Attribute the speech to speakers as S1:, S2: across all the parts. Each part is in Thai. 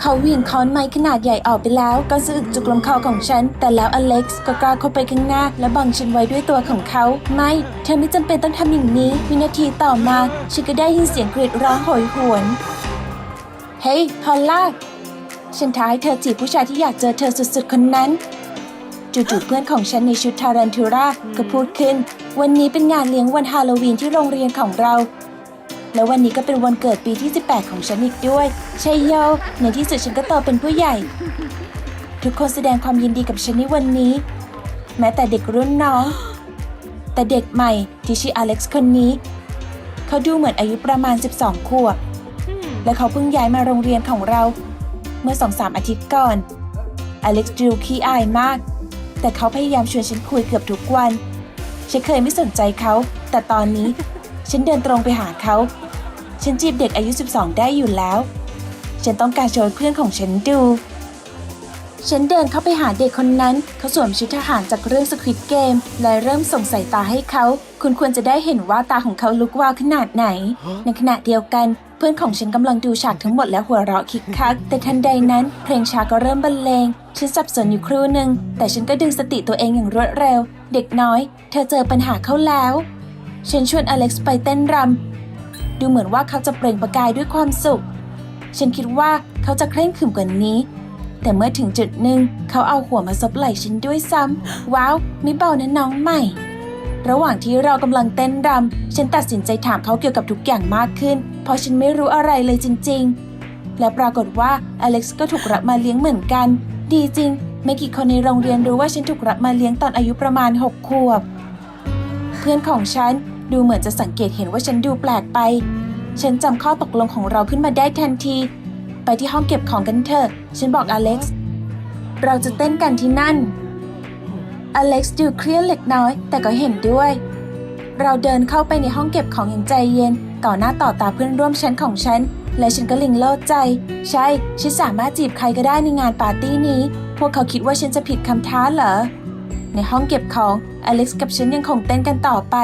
S1: เขาเหวี่ยงค้อนไม้ขนาดใหญ่ออกไปแล้วก็สะอึกจุกลำคอของฉัน แต่แล้วอเล็กซ์ก็กล้าเข้าไปข้างหน้า และบังฉันไว้ด้วยตัวของเขา ไม่ เธอไม่จำเป็นต้องทำอย่างนี้ วินาทีต่อมา ฉันก็ได้ยินเสียงกรีดร้องโหยหวน เฮ้ยพอลล่าฉันท้าให้เธอจีบผู้ชายที่อยากเจอเธอสุดๆคนนั้นจู่ๆเพื่อนของฉันในชุดทารันทูราก็พูดขึ้น วันนี้เป็นงานเลี้ยงวันฮาโลวีนที่โรงเรียนของเรา และวันนี้ก็เป็นวันเกิดปีที่ 18 ของฉันอีกด้วยใช่โยในที่สุดฉันก็โตเป็นผู้ใหญ่ ทุกคนแสดงความยินดีกับฉันในวันนี้ แม้แต่เด็กรุ่นน้อง แต่เด็กใหม่ที่ชื่ออเล็กซ์คนนี้ เขาดูเหมือนอายุประมาณ 12 ขวบ และเขาเพิ่งย้ายมาโรงเรียนของเรา เมื่อสองสามอาทิตย์ก่อน อเล็กซ์ดูขี้อายมาก แต่เขาพยายามชวนฉันคุยเกือบทุกวัน ฉันเคยไม่สนใจเขา แต่ตอนนี้ ฉันเดินตรงไปหาเขา ฉันจีบเด็กอายุ 12 ได้อยู่แล้ว ฉันต้องการโชว์เพื่อนของฉันดู ฉันเดินเข้าไปหาเด็กคนนั้น เขาสวมชุดทหารจากเรื่องสควิตเกม และเริ่มส่งสายตาให้เขา คุณควรจะได้เห็นว่าตาของเขาลุกวาวขนาดไหน ในขณะเดียวกัน เพื่อนของฉันกำลังดูฉากทั้งหมดและหัวเราะคิกคัก แต่ทันใดนั้น เพลงช้าก็เริ่มบรรเลง ฉันสับสนอยู่ครู่หนึ่ง แต่ฉันก็ดึงสติตัวเองอย่างรวดเร็ว เด็กน้อย เธอเจอปัญหาเขาแล้วฉันชวนอเล็กซ์ไปเต้นรำ ดูเหมือนว่าเขาจะเปล่งประกายด้วยความสุข ฉันคิดว่าเขาจะเคร่งขรึมกว่านี้ แต่เมื่อถึงจุดหนึ่งเขาเอาหัวมาซบไหล่ฉันด้วยซ้ำ ว้าวม่เบานะน้องใหม่ ระหว่างที่เรากำลังเต้นรำฉันตัดสินใจถามเขาเกี่ยวกับทุกอย่างมากขึ้น เพราะฉันไม่รู้อะไรเลยจริง ๆ และปรากฏว่าอเล็กซ์ก็ถูกรับมาเลี้ยงเหมือนกัน ดีจริง ไม่กี่คนในโรงเรียนรู้ว่าฉันถูกรับมาเลี้ยงตอนอายุประมาณหกขวบ เพื่อนของฉัน ดูเหมือนจะสังเกตเห็นว่าฉันดูแปลกไป ฉันจำข้อตกลงของเราขึ้นมาได้ทันที ไปที่ห้องเก็บของกันเถอะ ฉันบอกอเล็กซ์ เราจะเต้นกันที่นั่น อเล็กซ์ดูเครียดเล็กน้อย แต่ก็เห็นด้วย เราเดินเข้าไปในห้องเก็บของอย่างใจเย็น ต่อหน้าต่อตาเพื่อนร่วมชั้นของฉัน และฉันก็ลิงโลดใจ ใช่ ฉันสามารถจีบใครก็ได้ในงานปาร์ตี้นี้ พวกเขาคิดว่าฉันจะผิดคำท้าเหรอ ในห้องเก็บของอเล็กซ์กับฉันยังคงเต้นกันต่อไป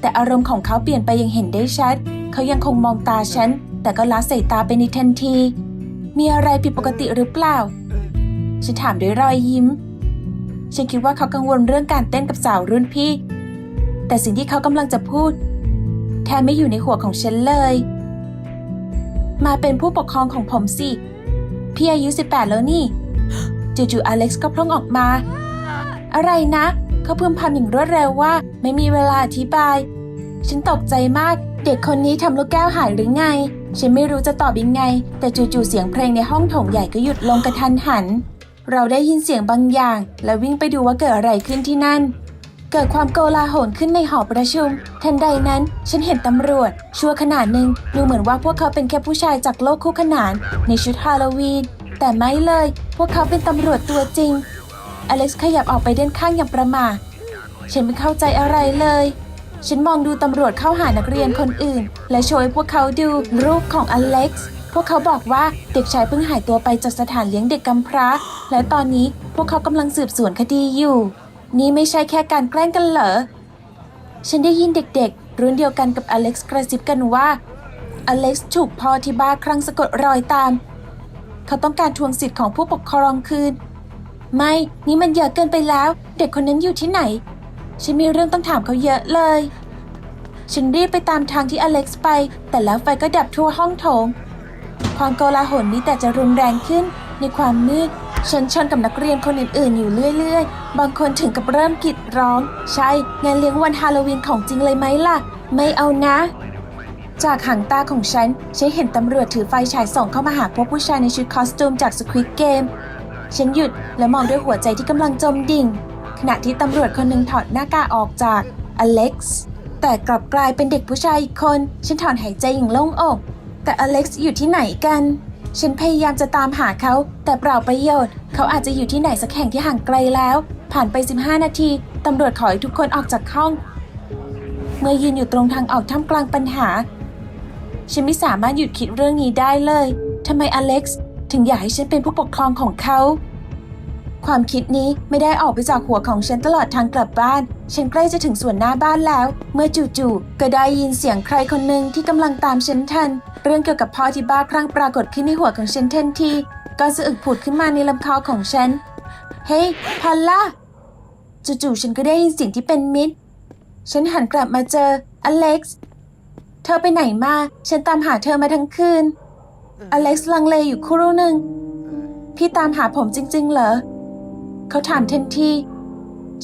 S1: แต่อารมณ์ของเขาเปลี่ยนไปยังเห็นได้ชัด เขายังคงมองตาฉัน แต่ก็ละสายตาไปในทันที มีอะไรผิดปกติหรือเปล่า ฉันถามด้วยรอยยิ้ม ฉันคิดว่าเขากังวลเรื่องการเต้นกับสาวรุ่นพี่ แต่สิ่งที่เขากำลังจะพูด แทนไม่อยู่ในหัวของฉันเลย มาเป็นผู้ปกครองของผมสิ พี่อายุ 18 แล้วนี่จู่ๆอเล็กซ์ก็พล่องออกมา อะไรนะ เขาพึมพำอย่างรวดเร็วว่า ไม่มีเวลาอธิบาย ฉันตกใจมาก เด็กคนนี้ทำลูกแก้วหายหรือไง ฉันไม่รู้จะตอบยังไง แต่จู่ๆเสียงเพลงในห้องโถงใหญ่ก็หยุดลงกระทันหัน เราได้ยินเสียงบางอย่าง และวิ่งไปดูว่าเกิดอะไรขึ้นที่นั่น เกิดความโกลาหลขึ้นในหอประชุม ทันใดนั้น ฉันเห็นตำรวจ ชั่วขนาดหนึ่งดูเหมือนว่าพวกเขาเป็นแค่ผู้ชายจากโลกคู่ขนาน ในชุดฮาโลวีนแต่ไม่เลย พวกเขาเป็นตำรวจตัวจริง อเล็กซ์ขยับออกไปด้านข้างอย่างประหมาฉันไม่เข้าใจอะไรเลย ฉันมองดูตำรวจเข้าหานักเรียนคนอื่น และโชว์พวกเขาดูรูปของอเล็กซ์ พวกเขาบอกว่าเด็กชายเพิ่งหายตัวไปจากสถานเลี้ยงเด็กกำพร้า และตอนนี้พวกเขากำลังสืบสวนคดีอยู่ นี่ไม่ใช่แค่การแกล้งกันเหรอ ฉันได้ยินเด็กๆ รุ่นเดียวกันกับอเล็กซ์กระซิบกันว่าอเล็กซ์ถูกพ่อที่บ้าคลั่งสะกดรอยตาม เขาต้องการทวงสิทธิ์ของผู้ปกครองคืน ไม่ นี่มันเยอะเกินไปแล้ว เด็กคนนั้นอยู่ที่ไหน ฉันมีเรื่องต้องถามเขาเยอะเลย ฉันรีบไปตามทางที่อเล็กซ์ไป แต่แล้วไฟก็ดับทั่วห้องโถง ความโกลาหลนี้แต่จะรุนแรงขึ้นในความมืด ฉันชนกับนักเรียนคนอื่นๆ อยู่เรื่อยๆ บางคนถึงกับเริ่มกรีดร้อง ใช่ งานเลี้ยงวันฮาโลวีนของจริงเลยไหมล่ะ ไม่เอานะ จากหางตาของฉัน ฉันเห็นตำรวจถือไฟฉายส่องเข้ามาหาพวกผู้ชายในชุดคอสตูมจากสควิตเกม ฉันหยุดและมองด้วยหัวใจที่กำลังจมดิ่ง ขณะที่ตำรวจคนหนึ่งถอดหน้ากากออกจากอเล็กซ์แต่กลับกลายเป็นเด็กผู้ชายอีกคน ฉันถอนหายใจอย่างโล่งอก แต่อเล็กซ์อยู่ที่ไหนกัน ฉันพยายามจะตามหาเขา แต่เปล่าประโยชน์ เขาอาจจะอยู่ที่ไหนสักแห่งที่ห่างไกลแล้ว ผ่านไป 15 นาที ตำรวจขอให้ทุกคนออกจากห้อง เมื่อยืนอยู่ตรงทางออกท่ามกลางปัญหา ฉันไม่สามารถหยุดคิดเรื่องนี้ได้เลยทำไมอเล็กซ์ ถึงอยากให้ฉันเป็นผู้ปกครองของเขา ความคิดนี้ไม่ได้ออกไปจากหัวของฉันตลอดทางกลับบ้าน ฉันใกล้จะถึงส่วนหน้าบ้านแล้ว เมื่อจู่ๆก็ได้ยินเสียงใครคนหนึ่งที่กำลังตามฉันทัน เรื่องเกี่ยวกับพ่อที่บ้าคลั่งปรากฏขึ้นในหัวของฉันทันทีก้อนสะอึกผุดขึ้นมาในลำคอของฉัน เฮ้ยพอลล่าจู่ๆฉันก็ได้ยินเสียงที่เป็นมิตร ฉันหันกลับมาเจออเล็กซ์ เธอไปไหนมา ฉันตามหาเธอมาทั้งคืน อเล็กซ์ลังเลอยู่ครู่หนึ่ง พี่ตามหาผมจริง ๆ เหรอ เขาถามทันที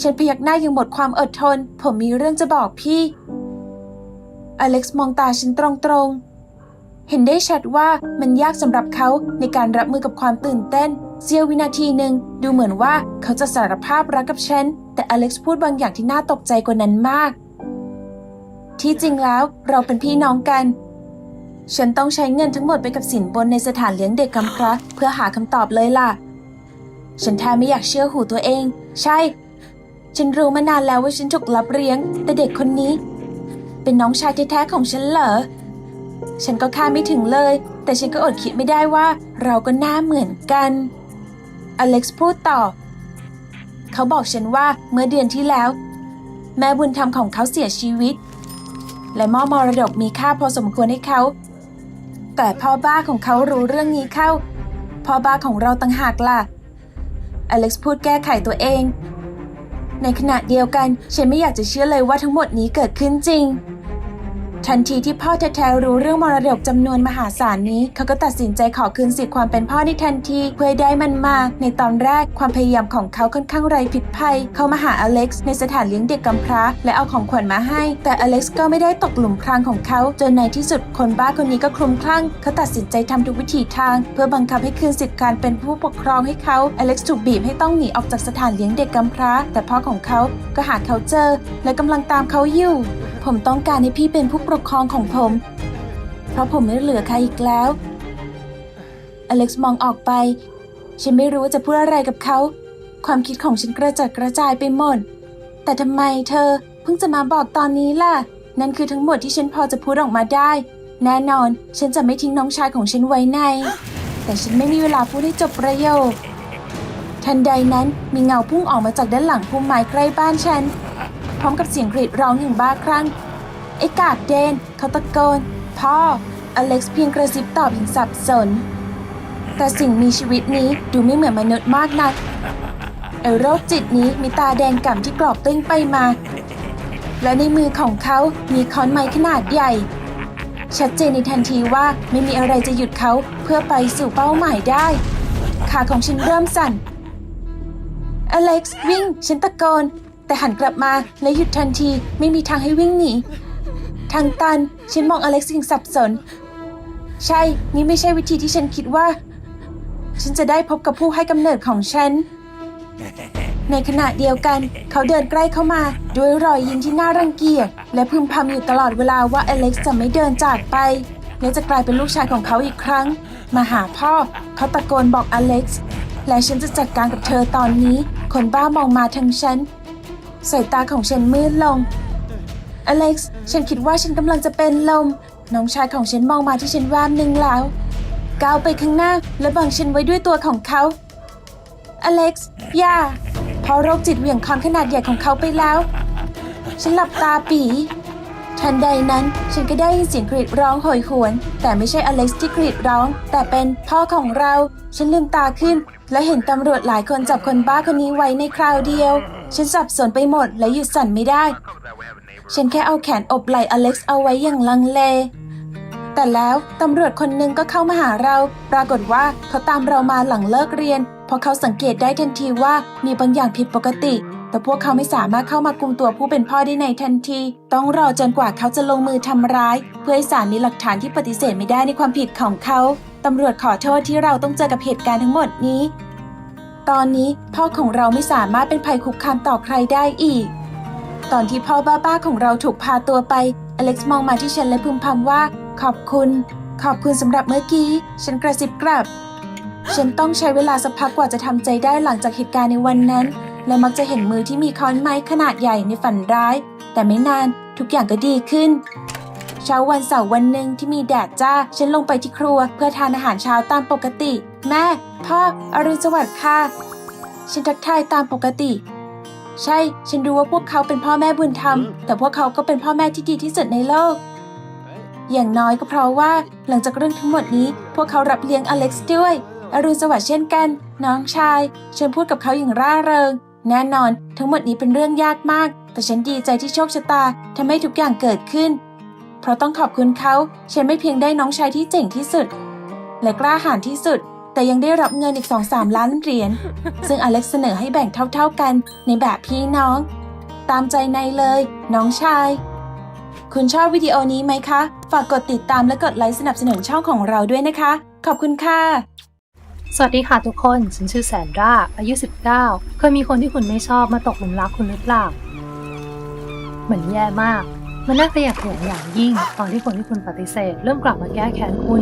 S1: ฉันพยักหน้ายังหมดความอดทน ผมมีเรื่องจะบอกพี่ อเล็กซ์มองตาฉันตรงๆ เห็นได้ชัดว่ามันยากสำหรับเขาในการรับมือกับความตื่นเต้นเสี้ยววินาทีหนึ่งดูเหมือนว่าเขาจะสารภาพรักกับฉัน แต่อเล็กซ์พูดบางอย่างที่น่าตกใจกว่านั้นมาก ที่จริงแล้วเราเป็นพี่น้องกัน ฉันต้องใช้เงินทั้งหมดไปกับสินบนในสถานเลี้ยงเด็กกำพร้าเพื่อหาคำตอบเลยล่ะ ฉันแทบไม่อยากเชื่อหูตัวเอง ใช่ ฉันรู้มานานแล้วว่าฉันถูกรับเลี้ยง แต่เด็กคนนี้ เป็นน้องชายแท้ๆของฉันเหรอ ฉันก็คาดไม่ถึงเลย แต่ฉันก็อดคิดไม่ได้ว่าเราก็หน้าเหมือนกัน อเล็กซ์พูดต่อ เขาบอกฉันว่าเมื่อเดือนที่แล้ว แม่บุญธรรมของเขาเสียชีวิตและมอบมรดกมีค่าพอสมควรให้เขา แต่พ่อบ้าของเขารู้เรื่องนี้เข้า พ่อบ้าของเราต่างหากล่ะ อเล็กซ์พูดแก้ไขตัวเอง ในขณะเดียวกันฉันไม่อยากจะเชื่อเลยว่าทั้งหมดนี้เกิดขึ้นจริง ทันทีที่พ่อแท้ๆรู้เรื่องมรดกจำนวนมหาศาลนี้ เขาก็ตัดสินใจขอคืนสิทธิ์ความเป็นพ่อในทันทีเพื่อได้มันมา ในตอนแรกความพยายามของเขาค่อนข้างไร้ผิดภัย เขามาหาอเล็กซ์ในสถานเลี้ยงเด็กกำพร้า และเอาของขวัญมาให้ แต่อเล็กซ์ก็ไม่ได้ตกหลุมพรางของเขาจนในที่สุดคนบ้าคนนี้ก็คลุ้มคลั่ง เขาตัดสินใจทำทุกวิถีทาง เพื่อบังคับให้คืนสิทธิ์การเป็นผู้ปกครองให้เขาอเล็กซ์ถูกบีบให้ต้องหนีออกจากสถานเลี้ยงเด็กกำพร้า แต่พ่อของเขาก็หาเขาเจอ และกำลังตามเขาอยู่ ผมต้องการให้พี่เป็นผู้ปกครองของผม เพราะผมไม่เหลือใครอีกแล้ว อเล็กซ์มองออกไป ฉันไม่รู้ว่าจะพูดอะไรกับเขา ความคิดของฉันกระจัดกระจายไปหมด แต่ทำไมเธอเพิ่งจะมาบอกตอนนี้ล่ะ นั่นคือทั้งหมดที่ฉันพอจะพูดออกมาได้ แน่นอน ฉันจะไม่ทิ้งน้องชายของฉันไว้ใน แต่ฉันไม่มีเวลาพูดให้จบประโยค ทันใดนั้นมีเงาพุ่งออกมาจากด้านหลังพุ่มไม้ใกล้บ้านฉัน พร้อมกับเสียงกรีดร้องอย่างบ้าคลั่ง ไอ้กากเดนเขาตะโกน พ่อ อเล็กซ์เพียงกระซิบตอบอย่างสับสน แต่สิ่งมีชีวิตนี้ดูไม่เหมือนมนุษย์มากนักไอโรคจิตนี้มีตาแดงก่ำที่กรอกติ้งไปมา และในมือของเขามีค้อนไม้ขนาดใหญ่ ชัดเจนในทันทีว่าไม่มีอะไรจะหยุดเขาเพื่อไปสู่เป้าหมายได้ ขาของฉันเริ่มสั่น อเล็กซ์วิ่ง ฉันตะโกน แต่หันกลับมาและหยุดทันทีไม่มีทางให้วิ่งหนี ทางตัน ฉันมองอเล็กซ์อย่างสับสน ใช่ นี่ไม่ใช่วิธีที่ฉันคิดว่า ฉันจะได้พบกับผู้ให้กำเนิดของฉัน ในขณะเดียวกัน เขาเดินใกล้เข้ามา ด้วยรอยยิ้มที่น่ารังเกียจและพึมพำอยู่ตลอดเวลาว่าอเล็กซ์จะไม่เดินจากไป และจะกลายเป็นลูกชายของเขาอีกครั้ง มาหาพ่อ เขาตะโกนบอกอเล็กซ์และฉันจะจัดการกับเธอตอนนี้ คนบ้ามองมาทางฉันสายตาของฉันมืดลง อเล็กซ์ ฉันคิดว่าฉันกำลังจะเป็นลม น้องชายของฉันมองมาที่ฉันแวบหนึ่งแล้ว ก้าวไปข้างหน้าและบังฉันไว้ด้วยตัวของเขา อเล็กซ์ อย่าเพราะโรคจิตเหวี่ยงคอนขนาดใหญ่ของเขาไปแล้ว ฉันหลับตาปีทันใดนั้นฉันก็ได้ยินเสียงกรีดร้องโหยหวน แต่ไม่ใช่อเล็กซ์ที่กรีดร้อง แต่เป็นพ่อของเรา ฉันลืมตาขึ้น และเห็นตำรวจหลายคนจับคนบ้าคนนี้ไว้ในคราวเดียว ฉันสับสนไปหมดและหยุดสั่นไม่ได้ ฉันแค่เอาแขนอบไหล่อเล็กซ์เอาไว้อย่างลังเล แต่แล้วตำรวจคนหนึ่งก็เข้ามาหาเรา ปรากฏว่าเขาตามเรามาหลังเลิกเรียน เพราะเขาสังเกตได้ทันทีว่ามีบางอย่างผิดปกติ แต่พวกเขาไม่สามารถเข้ามากุมตัวผู้เป็นพ่อได้ในทันที ต้องรอจนกว่าเขาจะลงมือทำร้าย เพื่อให้ศาลมีหลักฐานที่ปฏิเสธไม่ได้ในความผิดของเขาตำรวจขอโทษที่เราต้องเจอกับเหตุการณ์ทั้งหมดนี้ ตอนนี้พ่อของเราไม่สามารถเป็นภัยคุกคามต่อใครได้อีก ตอนที่พ่อบ้าๆของเราถูกพาตัวไป อเล็กซ์มองมาที่ฉันและพึมพำว่า ขอบคุณ ขอบคุณสำหรับเมื่อกี้ ฉันกระซิบกลับ ฉันต้องใช้เวลาสักพักกว่าจะทำใจได้หลังจากเหตุการณ์ในวันนั้น และมักจะเห็นมือที่มีค้อนไม้ขนาดใหญ่ในฝันร้าย แต่ไม่นานทุกอย่างก็ดีขึ้น เช้าวันเสาร์วันหนึ่งที่มีแดดจ้า ฉันลงไปที่ครัว เพื่อทานอาหารเช้าตามปกติ แม่ พ่ออรุณสวัสดิ์ค่ะ ฉันทักทายตามปกติ ใช่ ฉันรู้ว่าพวกเขาเป็นพ่อแม่บุญธรรม แต่พวกเขาก็เป็นพ่อแม่ที่ดีที่สุดในโลก อย่างน้อยก็เพราะว่า หลังจากเรื่องทั้งหมดนี้ พวกเขารับเลี้ยงอเล็กซ์ด้วยออรุณสวัสดิ์เช่นกัน น้องชาย ฉันพูดกับเขาอย่างร่าเริง แน่นอน ทั้งหมดนี้เป็นเรื่องยากมาก แต่ฉันดีใจที่โชคชะตาทำให้ทุกอย่างเกิดขึ้น เพราะต้องขอบคุณเขา ฉันไม่เพียงได้น้องชายที่เจ๋งที่สุด และกล้าหาญที่สุด แต่ยังได้รับเงินอีก 2-3 ล้านเหรียญ ซึ่งอเล็กเสนอให้แบ่งเท่าๆกันในแบบพี่น้อง ตามใจในเลย น้องชาย คุณชอบวิดีโอนี้ไหมคะ ฝากกดติดตามและกดไลค์สนับสนุนช่องของเราด้วยนะคะ ขอบคุณค่ะ
S2: สวัสดีค่ะทุกคน ฉันชื่อแซนดราอายุ 19 เคยมีคนที่คุณไม่ชอบมาตกหลุมรักคุณหรือเปล่า เหมือนแย่มาก มันน่าขยะแขยงอย่างยิ่ง ตอนที่คนที่คุณปฏิเสธ เริ่มกลับมาแก้แค้นคุณ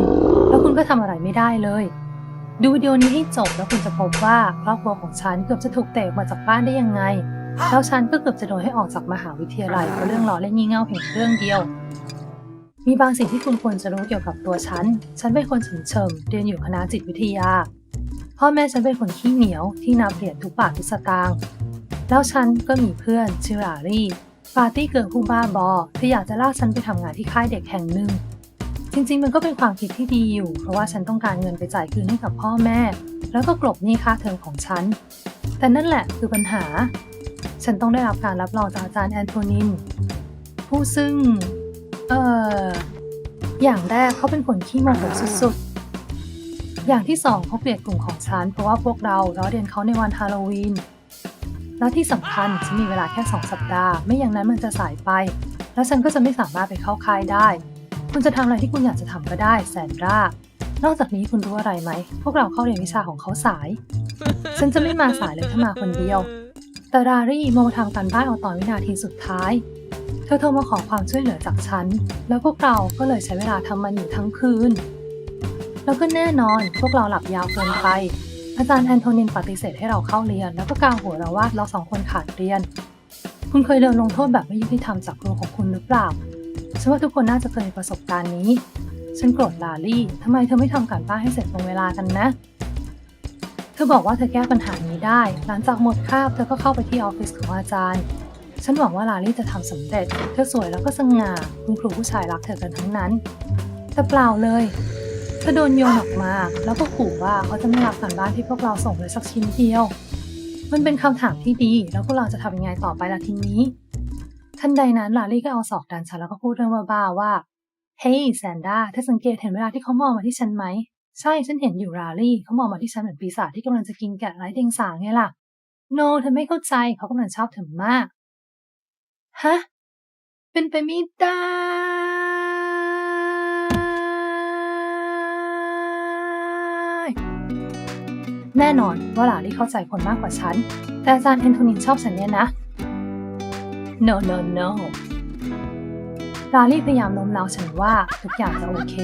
S2: แล้วคุณก็ทำอะไรไม่ได้เลย ดูวิดีโอนี้ให้จบแล้วคุณจะพบว่าครอบครัวของฉันเกือบจะถูกเตะออกมาจากบ้านได้ยังไง แล้วฉันก็เกือบจะโดนให้ออกจากมหาวิทยาลัยเพราะเรื่องล้อเล่นงี่เง่าเพียงเรื่องเดียว มีบางสิ่งที่คุณควรจะรู้เกี่ยวกับตัวฉัน ฉันเป็นคนเฉมเฉิมเรียนอยู่คณะจิตวิทยา พ่อแม่ฉันเป็นคนขี้เหนียวที่นับเหรียญทุกบาททุกสตางค์ แล้วฉันก็มีเพื่อนชื่อลารี่ปาร์ตี้เกิร์ลผู้บ้าบอที่อยากจะลากฉันไปทำงานที่ค่ายเด็กแห่งหนึ่ง จริงๆ มันก็เป็นความคิดที่ดีอยู่ เพราะว่าฉันต้องการเงินไปจ่ายคืนให้กับพ่อแม่ แล้วก็กลบหนี้ค่าเทอมของฉัน แต่นั่นแหละคือปัญหา ฉันต้องได้รับการรับรองจากอาจารย์แอนโทนิน ผู้ซึ่ง เอ่อ อย่างแรกเขาเป็นคนขี้โมโหสุดๆ อย่างที่สองเขาเกลียดกลุ่มของฉัน เพราะว่าพวกเราล้อเลียนเขาในวันฮาโลวีน แล้วที่สำคัญฉันมีเวลาแค่สองสัปดาห์ ไม่อย่างนั้นมันจะสายไป แล้วฉันก็จะไม่สามารถไปเข้าค่ายได้ คุณจะทำอะไรที่คุณอยากจะทำก็ได้แซนดรานอกจากนี้คุณรู้อะไรไหม พวกเราเข้าเรียนวิชาของเขาสาย ฉันจะไม่มาสายเลยถ้ามาคนเดียว แต่รารี่โมทำการบ้านเอาตอนวินาทีสุดท้าย เธอโทรมาขอความช่วยเหลือจากฉัน แล้วพวกเราก็เลยใช้เวลาทำมันอยู่ทั้งคืน แล้วก็แน่นอนพวกเราหลับยาวเกินไป อาจารย์แอนโทนินปฏิเสธให้เราเข้าเรียน แล้วก็กล่าวหัวเราว่าเราสองคนขาดเรียน คุณเคยโดนลงโทษแบบไม่ยุติธรรมจากครูของคุณหรือเปล่า ฉันว่าทุกคนน่าจะเคยประสบการณ์นี้ ฉันโกรธลาลี่ทำไมเธอไม่ทำการบ้านให้เสร็จตรงเวลากันนะ เธอบอกว่าเธอแก้ปัญหานี้ได้ หลังจากหมดคาบเธอก็เข้าไปที่ออฟฟิศของอาจารย์ ฉันหวังว่าลาลี่จะทำสำเร็จ เธอสวยแล้วก็สง่าคุณครูผู้ชายรักเธอกันทั้งนั้น แต่เปล่าเลยเธอโดนโยนออกมา แล้วก็ขู่ว่าเขาจะไม่รับการบ้านที่พวกเราส่งเลยสักชิ้นเดียว มันเป็นคำถามที่ดีแล้วพวกเราจะทำยังไงต่อไปล่ะทีนี้ ทันใดนั้นลาลี่ก็เอาศอกดันฉันแล้วก็พูดเรื่องบ้าๆว่า เฮ้ยแซนด้าเธอสังเกตเห็นเวลาที่เขามองมาที่ฉันไหม ใช่ฉันเห็นอยู่ลาลี่เขามองมาที่ฉันเหมือนปีศาจที่กำลังจะกินแกะไร้เดียงสาไงล่ะ โน เธอไม่เข้าใจเขากำลังชอบเธอมาก ฮะ เป็นไปไม่ได้แน่นอนว่าลาลี่เข้าใจคนมากกว่าฉัน แต่อาจารย์แอนโทนินชอบฉันเนี่ยนะ no no no ลาลี่พยายามโน้มน้าวฉันว่าทุกอย่างจะโอเค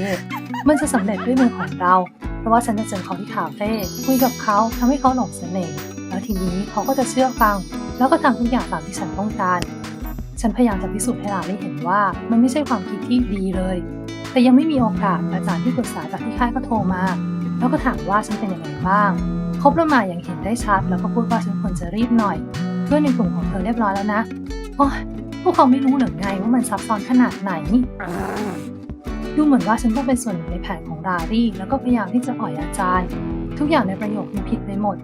S2: มันจะสำเร็จด้วยมือของเรา เพราะว่าฉันจะเจอเขาที่คาเฟ่คุยกับเขาทำให้เขาหลงเสน่ห์ แล้วทีนี้เขาก็จะเชื่อฟัง แล้วก็ทำทุกอย่างตามที่ฉันต้องการ ฉันพยายามจะพิสูจน์ให้ลาลี่เห็นว่ามันไม่ใช่ความคิดที่ดีเลย แต่ยังไม่มีโอกาสอาจารย์ที่ปรึกษาจากที่ค่ายก็โทรมา แล้วก็ถามว่าฉันเป็นยังไงบ้างเขาประมาทอย่างเห็นได้ชัด แล้วก็พูดว่าฉันควรจะรีบหน่อย เพื่อนในกลุ่มของเธอเรียบร้อยแล้วนะ โอ้ยพวกเขาไม่รู้หรือไงว่ามันซับซ้อนขนาดไหน ดูเหมือนว่าฉันต้องเป็นส่วนหนึ่งในแผนของรารี่ แล้วก็พยายามที่จะอ่อยอาจารย์ ทุกอย่างในประโยคนี้ผิดไปหมด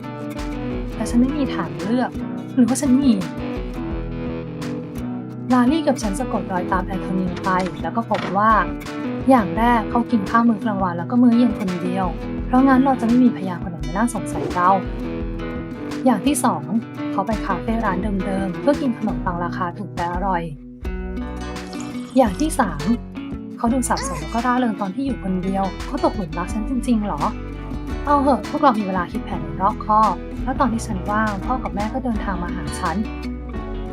S2: แต่ฉันไม่มีทางเลือก หรือว่าฉันมีลารี่กับฉันสะกดรอยตามแอนโทนีไป แล้วก็พบว่า อย่างแรกเขากินข้าวมื้อกลางวันแล้วก็มื้อเย็นคนเดียว เพราะงั้นเราจะไม่มีพยานคนไหนมาน่าสงสัยเรา อย่างที่สองเขาไปคาเฟ่ร้านเดิมๆ เพื่อกินขนมปังราคาถูกแต่อร่อย อย่างที่สามเขาดูสับสนแล้วก็ร่าเริงตอนที่อยู่คนเดียว เขาตกหลุมรักฉันจริงๆหรอ เอาเหอะพวกเรามีเวลาคิดแผนรอบคอบแล้วตอนที่ฉันว่างพ่อกับแม่ก็เดินทางมาหาฉัน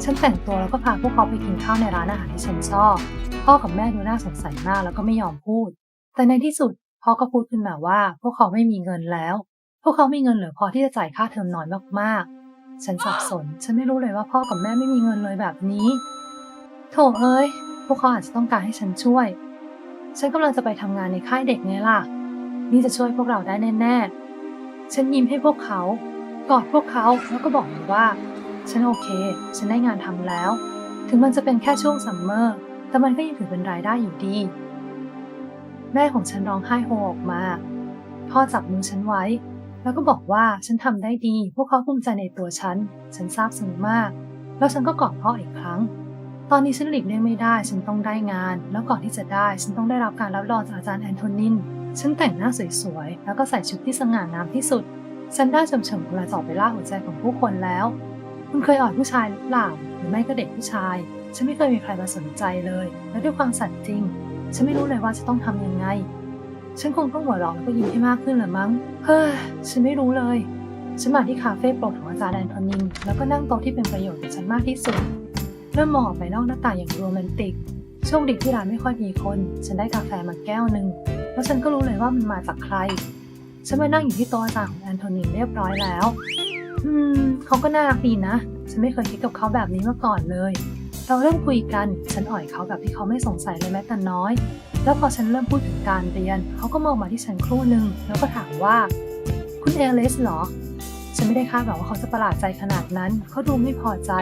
S2: ฉันแต่งตัวแล้วก็พาพวกเขาไปกินข้าวในร้านอาหารที่ฉันชอบ พ่อกับแม่ดูน่าสงสัยมากแล้วก็ไม่ยอมพูด แต่ในที่สุดพ่อก็พูดขึ้นมาว่า พวกเขาไม่มีเงินแล้ว พวกเขามีเงินเหลือพอที่จะจ่ายค่าเทอมน้อยมากๆ ฉันสับสน ฉันไม่รู้เลยว่าพ่อกับแม่ไม่มีเงินเลยแบบนี้ โถเอ้ย พวกเขาอาจจะต้องการให้ฉันช่วย ฉันกำลังจะไปทำงานในค่ายเด็กไงล่ะ นี่จะช่วยพวกเราได้แน่ๆ ฉันยิ้มให้พวกเขา กอดพวกเขาแล้วก็บอกมันว่า ฉันโอเค ฉันได้งานทำแล้ว ถึงมันจะเป็นแค่ช่วงซัมเมอร์ แต่มันก็ยังถือเป็นรายได้อยู่ดี แม่ของฉันร้องไห้โฮออกมา พ่อจับมือฉันไว้ แล้วก็บอกว่าฉันทำได้ดี พวกเขาภูมิใจในตัวฉัน ฉันซาบซึ้งมาก แล้วฉันก็กอดพ่ออีกครั้ง ตอนนี้ฉันหลีกเลี่ยงไม่ได้ ฉันต้องได้งาน แล้วก่อนที่จะได้ ฉันต้องได้รับการรับรองจากอาจารย์แอนโทนิน ฉันแต่งหน้าสวยๆ แล้วก็ใส่ชุดที่สง่างามที่สุด ฉันได้เฉิมๆเวลาจะออกไปล่าหัวใจของผู้คนแล้ว คุณเคยอ่อนผู้ชายหรือเปล่า หรือไม่ก็เด็กผู้ชาย ฉันไม่เคยมีใครมาสนใจเลย และด้วยความสัตย์จริง ฉันไม่รู้เลยว่าจะต้องทำยังไง ฉันคงต้องหัวเราะแล้วก็ยิ้มให้มากขึ้นละมั้ง เฮ้ย ฉันไม่รู้เลย ฉันมาที่คาเฟ่โปรดของอาจารย์แอนโทนิน แล้วก็นั่งโต๊ะที่เป็นประโยชน์กับฉันมากที่สุด เริ่มมองออกไปนอกหน้าต่างอย่างโรแมนติก โชคดีที่ร้านไม่ค่อยมีคน ฉันได้กาแฟมาแก้วหนึ่ง แล้วฉันก็รู้เลยว่ามันมาจากใคร ฉันมานั่งอยู่ที่โต๊ะอาจารย์ของแอนโทนินเรียบร้อยแล้ว อืม เขาก็น่ารักดีนะ ฉันไม่เคยคิดกับเขาแบบนี้มาก่อนเลย เราเริ่มคุยกัน ฉันอ่อยเขาแบบที่เขาไม่สงสัยเลยแม้แต่น้อย แล้วพอฉันเริ่มพูดถึงการเรียน เขาก็มองมาที่ฉันครู่หนึ่งแล้วก็ถามว่า คุณเอลิสเหรอ ฉันไม่ได้คาดหวังว่าเขาจะประหลาดใจขนาดนั้น เขาดูไม่พอใจ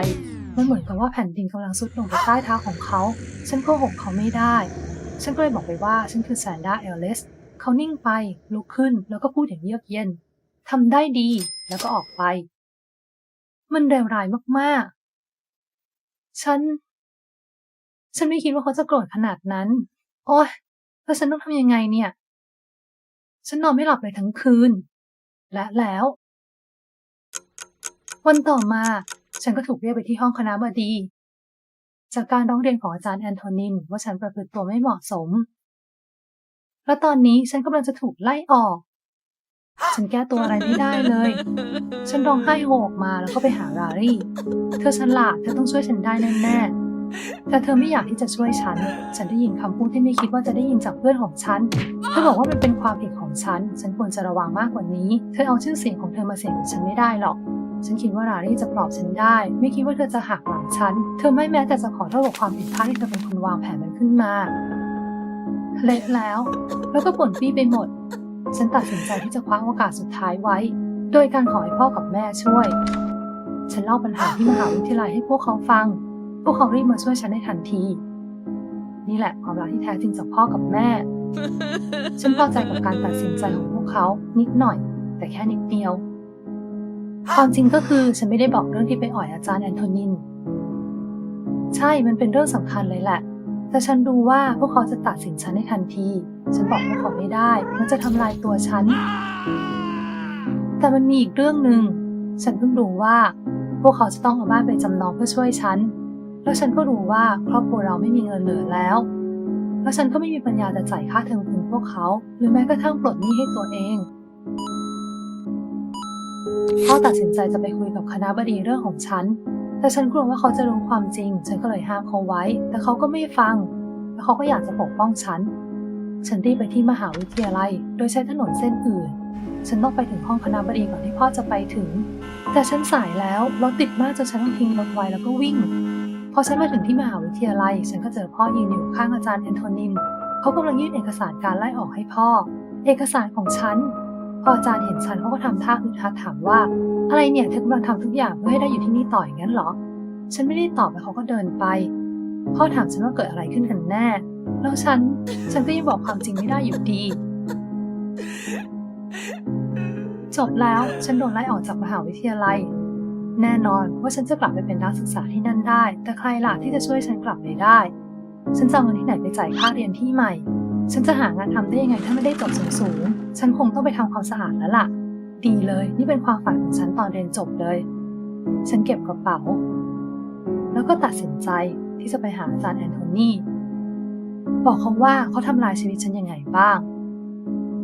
S2: มันเหมือนกับว่าแผ่นดินกำลังซุดลงไปใต้เท้าของเขา ฉันโกหกเขาไม่ได้ ฉันก็เลยบอกไปว่าฉันคือแซนด้าเอลลิสเขานิ่งไป ลุกขึ้น แล้วก็พูดอย่างเยือกเย็นทำได้ดี แล้วก็ออกไป มันเร็วร้ายมากๆ ฉัน ฉันไม่คิดว่าเขาจะโกรธขนาดนั้น โอ้ยแล้วฉันต้องทำยังไงเนี่ย ฉันนอนไม่หลับเลยทั้งคืน และแล้ว วันต่อมา ฉันก็ถูกเรียกไปที่ห้องคณะบดี จากการร้องเรียนของอาจารย์แอนโทนินว่าฉันประพฤติตัวไม่เหมาะสม และตอนนี้ฉันกำลังจะถูกไล่ออก ฉันแก้ตัวอะไรไม่ได้เลย ฉันร้องไห้โฮออกมาแล้วก็ไปหารารี่ เธอฉลาดเธอต้องช่วยฉันได้แน่ๆ แต่เธอไม่อยากที่จะช่วยฉัน ฉันได้ยินคำพูดที่ไม่คิดว่าจะได้ยินจากเพื่อนของฉัน เธอบอกว่ามันเป็นความผิดของฉัน ฉันควรจะระวังมากกว่านี้ เธอเอาชื่อเสียงของเธอมาเสี่ยงกับฉันไม่ได้หรอก ฉันคิดว่ารารี่จะปลอบฉันได้ ไม่คิดว่าเธอจะหักหลังฉัน เธอไม่แม้แต่จะขอโทษกับความผิดพลาดที่เธอเป็นคนวางแผนมันขึ้นมาเละแล้ว แล้วก็ป่นปี้ไปหมด ฉันตัดสินใจที่จะคว้าโอกาสสุดท้ายไว้ โดยการขอให้พ่อกับแม่ช่วย ฉันเล่าปัญหาที่มหาวิทยาลัยให้พวกเขาฟัง พวกเขารีบมาช่วยฉันในทันที นี่แหละความรักที่แท้จริงจากพ่อกับแม่ ฉันพอใจกับการตัดสินใจของพวกเขานิดหน่อย แต่แค่นิดเดียวความจริงก็คือฉันไม่ได้บอกเรื่องที่ไปอ่อยอาจารย์แอนโทนิน ใช่มันเป็นเรื่องสำคัญเลยแหละ แต่ฉันรู้ว่าพวกเขาจะตัดสินฉันในทันที ฉันบอกพวกเขาไม่ได้ มันจะทำลายตัวฉัน แต่มันมีอีกเรื่องหนึ่ง ฉันเพิ่งรู้ว่า พวกเขาจะต้องเอาบ้านไปจำนองเพื่อช่วยฉัน แล้วฉันก็รู้ว่าครอบครัวเราไม่มีเงินเหลือแล้ว แล้วฉันก็ไม่มีปัญญาจะจ่ายค่าเทอมคุณพวกเขา หรือแม้กระทั่งปลดหนี้ให้ตัวเองพ่อตัดสินใจจะไปคุยกับคณะบดีเรื่องของฉัน แต่ฉันกลัวว่าเขาจะรู้ความจริง ฉันก็เลยห้ามเขาไว้ แต่เขาก็ไม่ฟัง แล้วเขาก็อยากจะปกป้องฉัน ฉันรีบไปที่มหาวิทยาลัย โดยใช้ถนนเส้นอื่น ฉันต้องไปถึงห้องคณะบดีก่อนที่พ่อจะไปถึง แต่ฉันสายแล้ว รถติดมากจนฉันต้องทิ้งรถไว้แล้วก็วิ่ง พอฉันมาถึงที่มหาวิทยาลัย ฉันก็เจอพ่อยืนอยู่ข้างอาจารย์แอนโทนิน เขากำลังยื่นเอกสารการไล่ออกให้พ่อ เอกสารของฉัน พออาจารย์เห็นฉันเขาก็ทำท่าอึดอัดถามว่า อะไรเนี่ยเธอกำลังทำทุกอย่างเพื่อให้ได้อยู่ที่นี่ต่ออย่างนั้นเหรอ ฉันไม่ได้ตอบแล้วเขาก็เดินไป พ่อถามฉันว่าเกิดอะไรขึ้นกันแน่ แล้วฉัน ฉันก็ยังบอกความจริงไม่ได้อยู่ดี จบแล้ว ฉันโดนไล่ออกจากมหาวิทยาลัย แน่นอนว่าฉันจะกลับไปเป็นนักศึกษาที่นั่นได้ แต่ใครล่ะที่จะช่วยฉันกลับไปได้ ฉันจะเอาเงินที่ไหนไปจ่ายค่าเรียนที่ใหม่ ฉันจะหางานทำได้ยังไงถ้าไม่ได้จบสูงๆฉันคงต้องไปทำความสะอาดแล้วล่ะ ดีเลย นี่เป็นความฝันของฉันตอนเรียนจบเลย ฉันเก็บกระเป๋า แล้วก็ตัดสินใจที่จะไปหาอาจารย์แอนโทนีบอกเขาว่าเขาทำลายชีวิตฉันยังไงบ้าง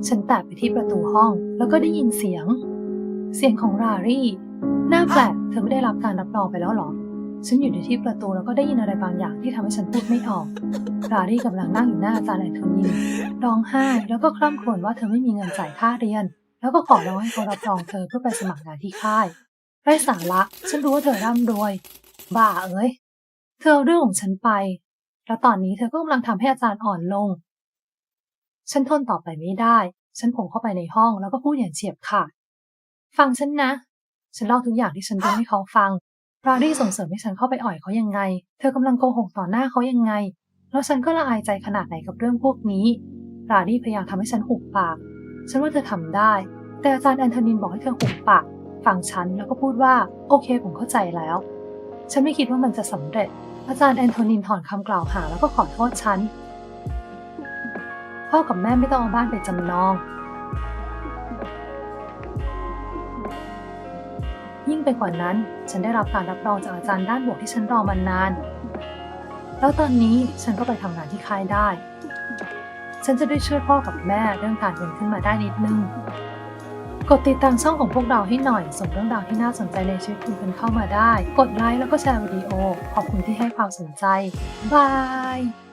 S2: ฉันแตะไปที่ประตูห้องแล้วก็ได้ยินเสียง เสียงของรารี่ หน่าแปลกเธอไม่ได้รับการรับรองไปแล้วหรอ ฉันอยู่ในที่ประตูแล้วก็ได้ยินอะไรบางอย่างที่ทำให้ฉันพูดไม่ออก รารี่กำลังนั่งอยู่หน้าอาจารย์แอนโทนีร้องไห้แล้วก็คร่ำครวญว่าเธอไม่มีเงินจ่ายค่าเรียน แล้วก็ขอร้องให้เขารับรองเธอเพื่อไปสมัครงานที่ค่ายไร้สาระฉันรู้ว่าเธอร่ำรวย บ้าเอ้ย เธอเอาเรื่องของฉันไป แล้วตอนนี้เธอก็กำลังทำให้อาจารย์อ่อนลง ฉันทนต่อไปไม่ได้ ฉันผล่เข้าไปในห้องแล้วก็พูดอย่างเฉียบขาด ฟังฉันนะ ฉันเล่าทุกอย่างที่ฉันรู้ให้เขาฟังรารี่ส่งเสริมให้ฉันเข้าไปอ่อยเขายังไง เธอกำลังโกหกต่อหน้าเขายังไง แล้วฉันก็ละอายใจขนาดไหนกับเรื่องพวกนี้รารี่พยายามทำให้ฉันหุบปาก ฉันว่าเธอทำได้ แต่อาจารย์แอนโทนินบอกให้เธอหุบปาก ฟังฉันแล้วก็พูดว่า โอเคผมเข้าใจแล้ว ฉันไม่คิดว่ามันจะสำเร็จ อาจารย์แอนโทนินถอนคำกล่าวหาแล้วก็ขอโทษฉัน พ่อกับแม่ไม่ต้องเอาบ้านไปจำนอง ยิ่งไปกว่านั้น ฉันได้รับการรับรองจากอาจารย์ด้านบวกที่ฉันรอมานาน แล้วตอนนี้ฉันก็ไปทำงานที่ค่ายได้ ฉันจะได้ช่วยพ่อกับแม่เรื่องการเงินขึ้นมาได้นิดนึง กดติดตามช่องของพวกเราให้หน่อย ส่งเรื่องราวที่น่าสนใจในชีวิตคุณกันเข้ามาได้ กดไลค์แล้วก็แชร์วิดีโอ ขอบคุณที่ให้ความสนใจ บาย